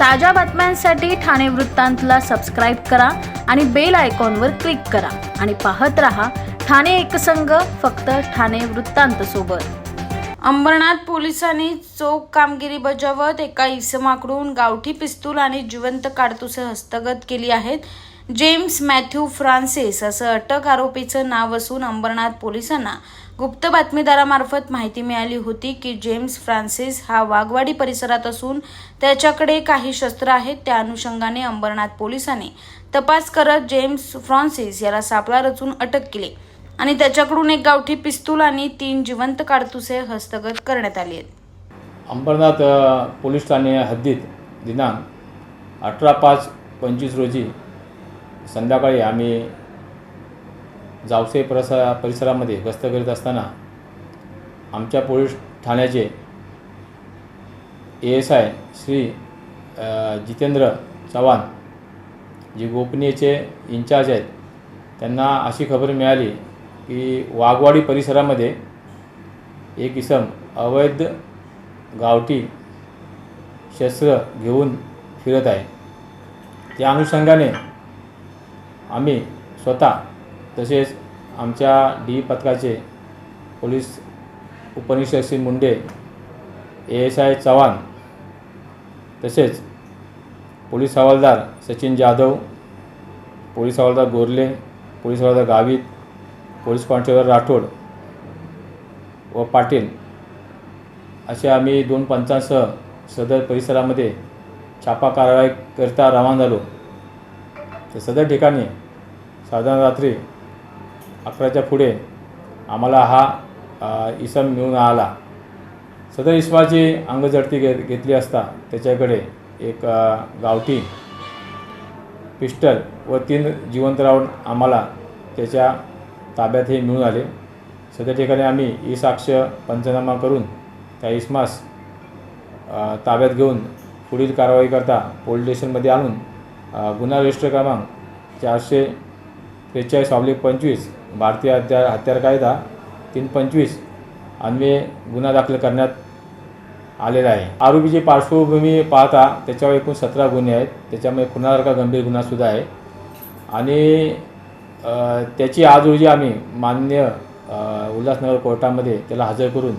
ताज्या बातम्यांसाठी ठाणे वृत्तांतला सबस्क्राईब करा आणि बेल आयकॉनवर क्लिक करा. आणि पाहत रहा ठाणे एकसंघ फक्त ठाणे वृत्तांत सोबत. अंबरनाथ पोलिसांनी चोख कामगिरी बजावत एका इसमाकडून गावठी पिस्तूल आणि जिवंत काडतुसे हस्तगत केली आहेत. जेम्स मॅथ्यू फ्रान्सिस असं अटक आरोपीचं नाव असून अंबरनाथ पोलिसांना गुप्त बातमीदारामार्फत माहिती मिळाली होती की जेम्स फ्रान्सिस हा वाघवाडी परिसरात असून त्याच्याकडे काही शस्त्र आहेत. त्या अनुषंगाने अंबरनाथ पोलिसांनी तपास करत जेम्स फ्रान्सिस याला सापळा रचून अटक केली आणि त्याच्याकडून एक गावठी पिस्तूल आणि तीन जिवंत काडतुसे हस्तगत करण्यात आली आहेत. अंबरनाथ पोलीस ठाणे हद्दीत दिनांक अठरा पाच पंचवीस रोजी संध्याकाळी आम्ही जावसे परसा परिसरामध्ये गस्त करीत असताना आमच्या पोलीस ठाण्याचे A S I Shri Jitendra Chavan जे गोपनीयचे इन्चार्ज आहेत त्यांना अशी खबर मिळाली की वाघवाडी परिसरामध्ये एक इसम अवैध गावठी शस्त्र घेऊन फिरत आहे. त्या अनुषंगाने आम्ही स्वतः तसेच आमच्या डी पथकाचे पोलीस उपनिरीक्षक Shri Munde A S I Chavan तसेच पोलीस हवालदार सचिन जाधव पोलीस हवालदार गोरले पोलीस हवालदार गावित पोलीस कॉन्स्टेबल राठोड व पाटील असे आम्ही दोन पंचांसह सदर परिसरामध्ये छापा कारवाई करता रवाना झालो. तर सदर ठिकाणी साधारण रात्री अकराच्या पुढे आम्हाला हा इसम मिळून आला. सदर इसमाची अंगझडती घे घेतली असता त्याच्याकडे एक गावठी पिस्टल व तीन जिवंत राऊंड आम्हाला त्याच्या ताब्यात हे मिळून आले. सध्या ठिकाणी आम्ही ई साक्ष पंचनामा करून त्या इस्मास ताब्यात घेऊन पुढील कारवाई करता पोलीस स्टेशनमध्ये आणून गुन्हा रजिस्टर क्रमांक चारशे त्रेचाळीस ऑब्लिक पंचवीस भारतीय हत्यार हत्यार कायदा तीन पंचवीस अन्वये गुन्हा दाखल करण्यात आलेला आहे. आरोपीची पार्श्वभूमी पाहता त्याच्यावर एकूण सतरा गुन्हे आहेत. त्याच्यामुळे खुनासारखा गंभीर गुन्हासुद्धा आहे. आणि त्याची आज रोजी आम्ही मान्य उल्हासनगर कोर्टामध्ये त्याला हजर करून